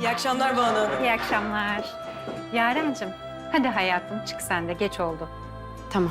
İyi akşamlar Banu Hanım. İyi akşamlar. Yarencim, hadi hayatım çık sen de geç oldu. Tamam.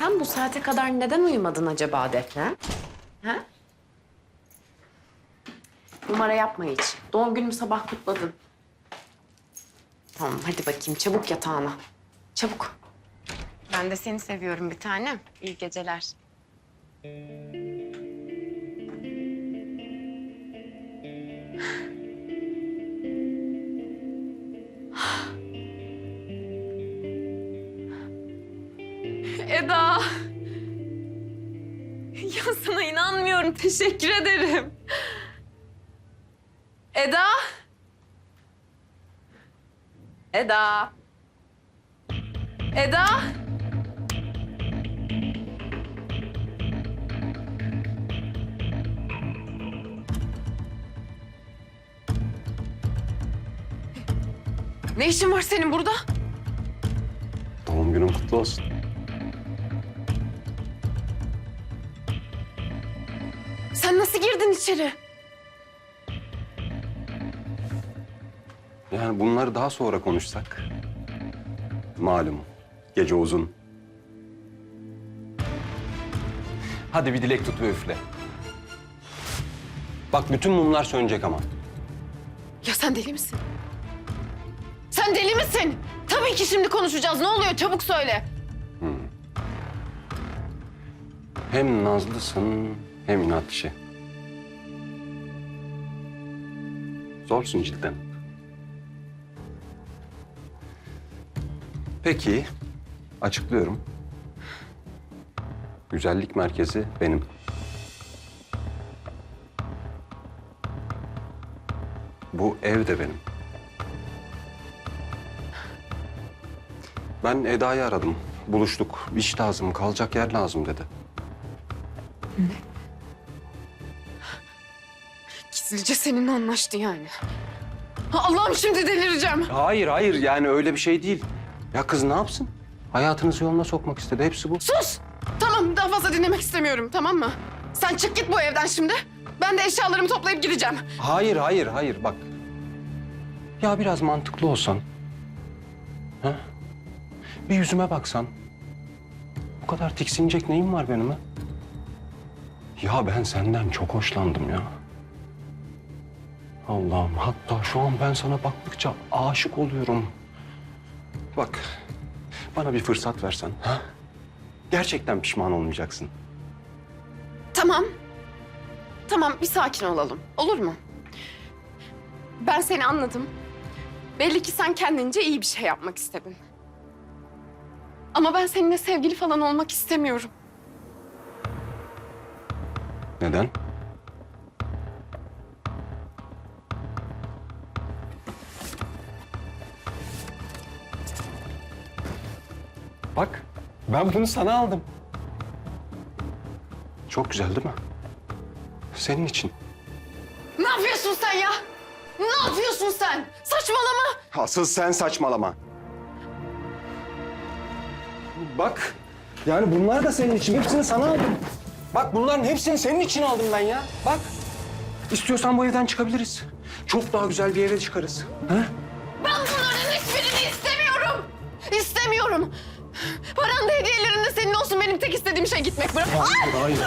Sen bu saate kadar neden uyumadın acaba Defne? Ha? Numara yapma hiç. Doğum günümü sabah kutladın. Tamam hadi bakayım çabuk yatağına. Çabuk. Ben de seni seviyorum bir tanem. İyi geceler. Eda. Ya sana inanmıyorum. Teşekkür ederim. Eda. Eda. Eda. Ne işin var senin burada? Doğum günün kutlu olsun. Sen nasıl girdin içeri? Yani bunları daha sonra konuşsak. Malum gece uzun. Hadi bir dilek tut ve üfle. Bak bütün mumlar sönecek ama. Ya sen deli misin? Sen deli misin? Tabii ki şimdi konuşacağız. Ne oluyor? Çabuk söyle. Hem nazlısın hem inatçı. Zorsun cidden. Peki, açıklıyorum. Güzellik merkezi benim. Bu ev de benim. Ben Eda'yı aradım. Buluştuk. İş lazım, kalacak yer lazım dedi. Gizlice seninle anlaştı yani. Allah'ım şimdi delireceğim. Hayır hayır yani öyle bir şey değil. Ya kız ne yapsın? Hayatınızı yoluna sokmak istedi. Hepsi bu. Sus! Tamam daha fazla dinlemek istemiyorum tamam mı? Sen çık git bu evden şimdi. Ben de eşyalarımı toplayıp gideceğim. Hayır hayır hayır bak. Ya biraz mantıklı olsan. Ha? Bir yüzüme baksan. Bu kadar tiksinecek neyim var benim ha? Ya ben senden çok hoşlandım ya. Allah'ım hatta şu an ben sana baktıkça aşık oluyorum. Bak bana bir fırsat versen. Ha? Gerçekten pişman olmayacaksın. Tamam. Tamam bir sakin olalım. Olur mu? Ben seni anladım. Belli ki sen kendince iyi bir şey yapmak istedin. Ama ben seninle sevgili falan olmak istemiyorum. Neden? Bak, ben bunu sana aldım. Çok güzel değil mi? Senin için. Ne yapıyorsun sen ya? Ne yapıyorsun sen? Saçmalama. Asıl sen saçmalama. Bak, yani bunlar da senin için. Hepsini sana aldım. Bak bunların hepsini senin için aldım ben ya. Bak. İstiyorsan bu evden çıkabiliriz. Çok daha güzel bir eve çıkarız. Ha? İstediğim şey gitmek. Bırak. Hayır, hayır,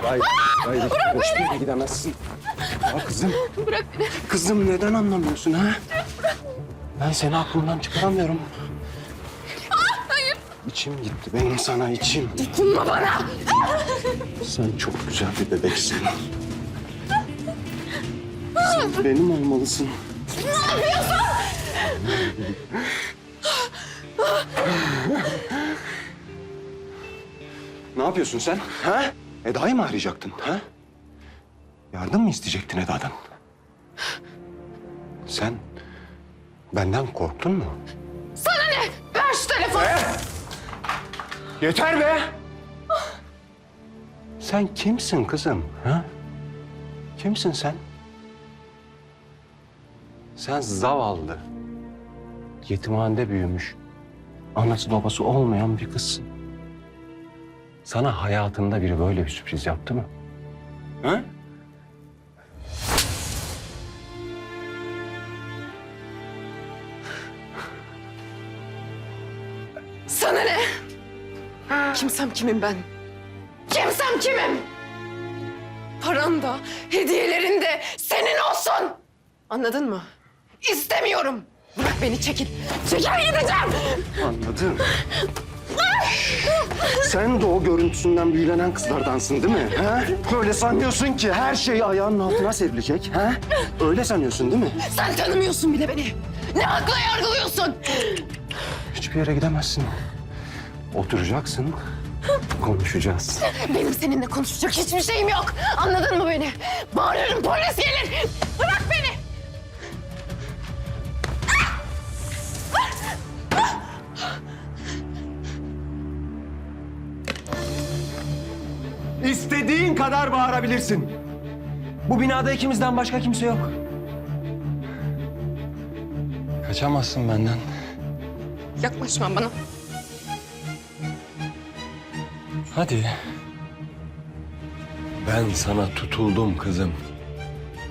hayır, hayır, hayır. Bırak Hiçbir yere gidemezsin. Ya kızım, Bırak beni. kızım neden anlamıyorsun ha? Ben seni aklımdan çıkaramıyorum. Hayır. İçim gitti benim sana içim. Dokunma bana. Sen çok güzel bir bebeksin. Sen benim olmalısın. Ne yapıyorsun? Ne yapıyorsun sen? Ha? Eda'yı mı arayacaktın? Ha? Yardım mı isteyecektin Eda'dan? Sen benden korktun mu? Sana ne şu telefonu. Yeter be! Sen kimsin kızım? Ha? Kimsin sen? Sen zavallı, yetimhanede büyümüş, anası babası olmayan bir kızsın. Sana hayatında biri böyle bir sürpriz yaptı mı? Ha? Sana ne? Kimsem kimim ben? Kimsem kimim? Paran da, hediyelerin de senin olsun. Anladın mı? İstemiyorum. Bırak beni çekil. Çekil gideceğim. Anladım. Sen de o görüntüsünden büyülenen kızlardansın değil mi? Ha? Böyle sanıyorsun ki her şey ayağının altına serilecek. Ha? Öyle sanıyorsun değil mi? Sen tanımıyorsun bile beni. Ne hakla yargılıyorsun? Hiçbir yere gidemezsin. Oturacaksın, konuşacağız. Benim seninle konuşacak hiçbir şeyim yok. Anladın mı beni? Bağırırım polis kadar bağırabilirsin. Bu binada ikimizden başka kimse yok. Kaçamazsın benden. Yaklaşma bana. Hadi. Ben sana tutuldum kızım.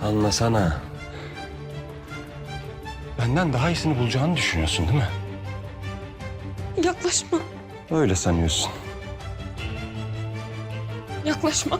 Anlasana. Benden daha iyisini bulacağını düşünüyorsun değil mi? Yaklaşma. Öyle sanıyorsun. Yaklaşma.